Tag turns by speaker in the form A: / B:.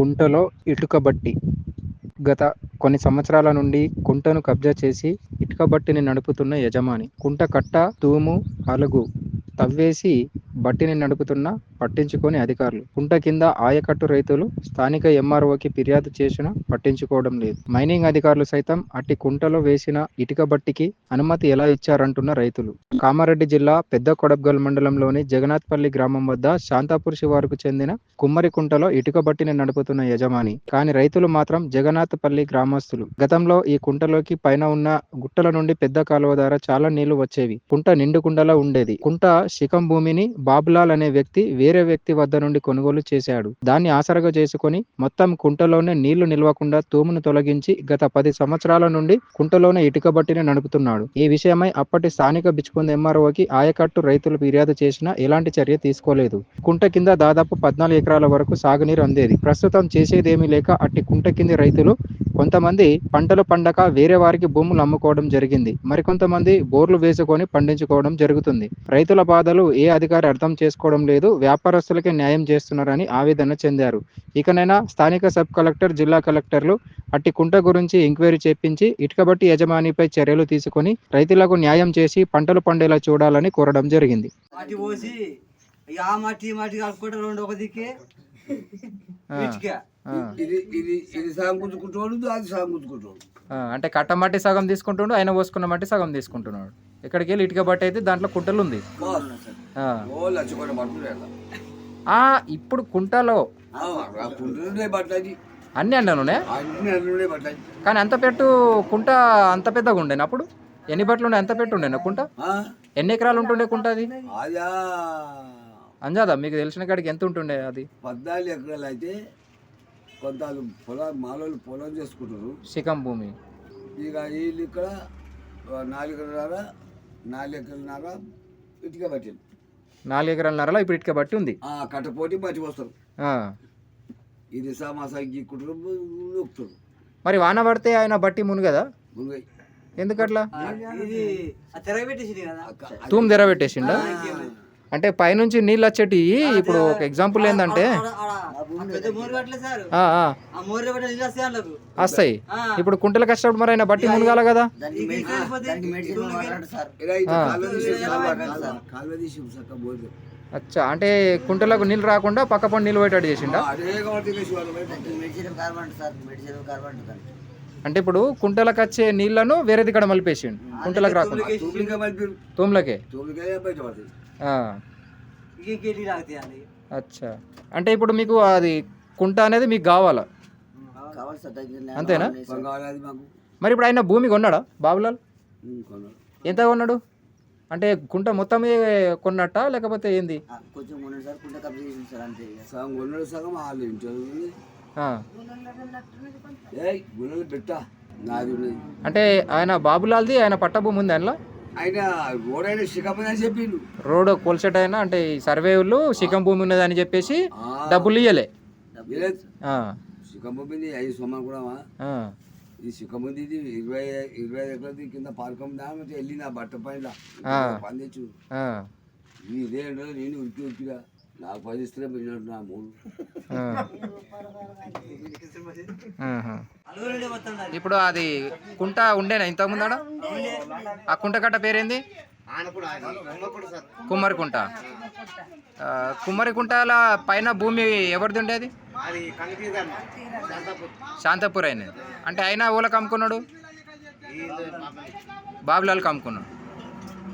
A: కుంటలో ఇటుకబట్టి గత కొన్ని సంవత్సరాల నుండి కుంటను కబ్జా చేసి ఇటుక బట్టిని నడుపుతున్న యజమాని. కుంట కట్ట తూము అలుగు తవ్వేసి బట్టిని నడుపుతున్న పట్టించుకొని అధికారులు. కుంట కింద ఆయకట్టు రైతులు స్థానిక ఎంఆర్ఓకి ఫిర్యాదు చేసినా పట్టించుకోవడం లేదు. మైనింగ్ అధికారులు సైతం అట్టి కుంటలో వేసిన ఇటుక బట్టికి అనుమతి ఎలా ఇచ్చారంటున్న రైతులు. కామారెడ్డి జిల్లా పెద్ద కొడబ్గల్ మండలంలోని జగన్నాథ్పల్లి గ్రామం వద్ద శాంతాపూర్ శివారుకు చెందిన కుమ్మరి కుంటలో ఇటుక బట్టిని నడుపుతున్న యజమాని. కానీ రైతులు మాత్రం జగన్నాథ్పల్లి గ్రామస్తులు. గతంలో ఈ కుంటలోకి పైన ఉన్న గుట్టల నుండి పెద్ద కాలువ ద్వారా చాలా నీళ్ళు వచ్చేవి. కుంట నిండుకుండలా ఉండేది. కుంట శిఖం భూమిని బాబులాల్ అనే వ్యక్తి వేరే వ్యక్తి వద్ద నుండి కొనుగోలు చేశాడు. దాన్ని ఆసరగా చేసుకొని మొత్తం కుంటలోనే నీళ్ళు నిల్వకుండా తూమును తొలగించి గత పది సంవత్సరాల నుండి కుంటలోనే ఇటుక బట్టిని నడుపుతున్నాడు. ఈ విషయమై అప్పటి స్థానిక బిచ్చుకుంద ఎంఆర్ఓకి ఆయకట్టు రైతులు ఫిర్యాదు చేసినా ఎలాంటి చర్య తీసుకోలేదు. కుంట కింద దాదాపు పద్నాలుగు ఎకరాల వరకు సాగునీరు అందేది. ప్రస్తుతం చేసేదేమీ లేక అట్టి కుంట కింది రైతులు కొంతమంది పంటలు పండక వేరే వారికి భూములు అమ్ముకోవడం జరిగింది. మరికొంతమంది బోర్లు వేసుకొని పండించుకోవడం జరుగుతుంది. రైతుల బాధలు ఏ అధికారి అర్థం చేసుకోవడం లేదు. వ్యాపారస్తులకే న్యాయం చేస్తున్నారని ఆవేదన చెందారు. ఇకనైనా స్థానిక సబ్ కలెక్టర్ జిల్లా కలెక్టర్లు అట్టి కుంట గురించి ఎంక్వైరీ చేపించి ఇటుకబట్టి యజమానిపై చర్యలు తీసుకొని రైతులకు న్యాయం చేసి పంటలు పండేలా చూడాలని కోరడం జరిగింది.
B: ఆ మట్టి ఈ మట్టి కలుపుకుంటే రెండు ఒక దిక్కే.
C: ఇది అది
A: అంటే కట్ట మట్టి సగం తీసుకుంటుండు ఆయన పోసుకున్న మట్టి సగం తీసుకుంటున్నాడు. ఇక్కడికి వెళ్ళి ఇటుక బట్టి అయితే దాంట్లో కుంటలు ఉంది. ఇప్పుడు కుంటలో. అన్ని అండనునే కానీ అంత పెట్టు కుంట అంత పెద్దగా ఉండేనా అప్పుడు? ఎన్ని బట్టలు ఉండే ఎంత పెట్టు ఉండేనా కుంట? ఎన్ని ఎకరాలు ఉంటుండే కుంట అదా? అంజాదా మీకు తెలిసిన కాడికి ఎంత ఉంటుండే అది?
C: పద్నాలుగు ఎకరాలు అయితే కొంత పొలం మాలోళ్ళు పొలం చేసుకుంటారు.
A: శిఖం భూమి
C: ఇక వీళ్ళు ఇక్కడ నాలుగు ఎకరాల నాలుగు ఎకరాలన్నర ఇటుక పట్టింది
A: నాలుగు ఎకరాల నరలో ఇప్పుడు ఇటుక బట్టి ఉంది.
C: ఆ కట్టపోటీ బట్టి వస్తారు
A: ఆ.
C: ఇది సమాసా గీక్కుంటారు నొక్కుతారు.
A: మరి వాన పడితే ఆయన బట్టి మునుగదా
C: మునగై.
A: ఎందుకట్లా? తూము తెర పెట్టేసిండా అంటే పైనుంచి నీళ్ళు వచ్చేటి ఇప్పుడు ఒక ఎగ్జాంపుల్ ఏంటంటే
B: వస్తాయి.
A: ఇప్పుడు కుంటలు కష్టపడి మరి ఆయన బట్టి మునగాల కదా? అచ్చా అంటే కుంటలకు నీళ్ళు రాకుండా పక్క పని నీళ్ళు పోయేటట్టు చేసిండా? అంటే ఇప్పుడు కుంటలకు వచ్చే నీళ్ళను వేరే దిక్కడ మలిపేసిండు. కుంటలకు రాకుండా. తూములకే
B: ఇక
A: అచ్చా. అంటే ఇప్పుడు మీకు అది కుంట అనేది మీకు కావాలా? అంతేనా?
C: కావాలి అది మాకు.
A: మరి ఇప్పుడు ఆయన భూమి కొన్నాడా బాబులాల్?
C: కొన్నాడు.
A: ఎంత కొన్నాడు? అంటే కుంట మొత్తం కొన్నట్ట లేకపోతే ఏంది?
C: సగం కొన్నాడు సగం వాళ్ళు ఇంట్లో
A: ఆ,
C: ఏ గుణలు పెట్టా నాది ఉన్నది.
A: అంటే ఆయన బాబులాల్ది ఆయన పట్ట భూమి ఉంది ఆయనలో?
C: ఆయన ఓడైన శిఖమని అని చెప్పిండు.
A: రోడ్ కొల్సెట్ అయినా అంటే ఈ సర్వేలు శిఖం భూమి ఉన్నదని చెప్పేసి
C: ఆ,
A: డబ్బులు ఇయ్యలే.
C: శిఖం పంపింది ఐదు సొమ్మలు కూడా
A: ఆ,
C: ఇది శిఖం ఉంది ఇది ఇరవై ఇరవై ఐదు ఎకరాలది కింద పార్కం వెళ్ళి నా బట్ట పైన.
A: ఆ,
C: ఇదే ఉండదు నేను ఉరికి ఉరికిగా నాకు పది ఇస్తే పోయినట్టు నా మూడు.
A: ఇప్పుడు అది కుంట ఉండేనా? ఇంతకుముందు ఆడ ఆ కుంట కట్ట పేరేంది? కుమ్మరి కుంట కుమ్మరి కుంటల పైన భూమి ఎవరిది ఉండేది? శాంతపూర్. అయినది. అంటే అయినా ఊళ్ళకి అమ్ముకున్నాడు? బాబులాల్కి అమ్ముకున్నాడు.